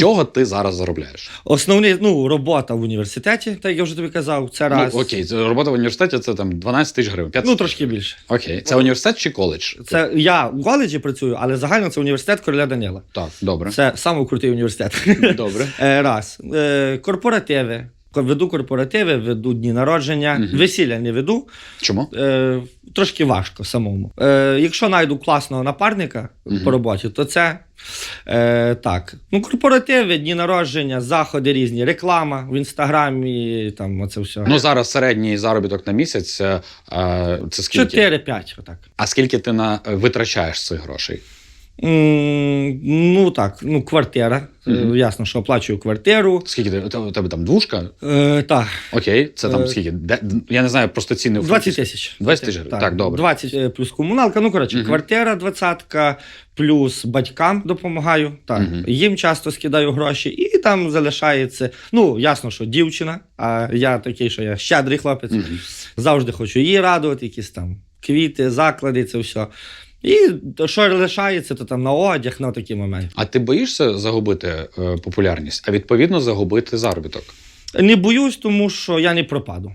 чого ти зараз заробляєш? Основний, ну, робота в університеті, так як я вже тобі казав, це раз. Ну, окей, це робота в університеті це там 12 тисяч гривень. 15 Ну, трошки більше. Окей, це університет чи коледж? Це я в коледжі працюю, але загально це університет Короля Данила. Так, добре. Це самий крутий університет. Добре. Е, Раз. Е, Корпоративи. Веду корпоративи, веду дні народження. Мгм. Весілля не веду. Чому? Е, Трошки важко самому. Е, Якщо знайду класного напарника Мгм. по роботі, то це е, так. Ну, корпоративи, дні народження, заходи різні, реклама в інстаграмі, там оце все. Ну зараз середній заробіток на місяць е, е, це скільки? 4-5, отак. А скільки ти на витрачаєш цих грошей? Ну так, ну квартира. Мгм. Ясно, що оплачую квартиру. Скільки ти у тебе- у тебе там двушка? Е, так, Окей, це там Е, скільки? Де, я не знаю просто ціни. в 20 Франківську. тисяч. 20 тисяч гривень. Так, добре. 20 е, плюс комуналка. Ну, коротше, Мгм. квартира 20, плюс батькам допомагаю. Так, Мгм. їм часто скидаю гроші, і там залишається. Ну, ясно, що дівчина, а я такий, що я щедрий хлопець. Мгм. Завжди хочу її радувати, якісь там квіти, заклади, це все. І що лишається, то там на одяг, на такі моменти. А ти боїшся загубити е, популярність, а відповідно загубити заробіток? Не боюсь, тому що я не пропаду.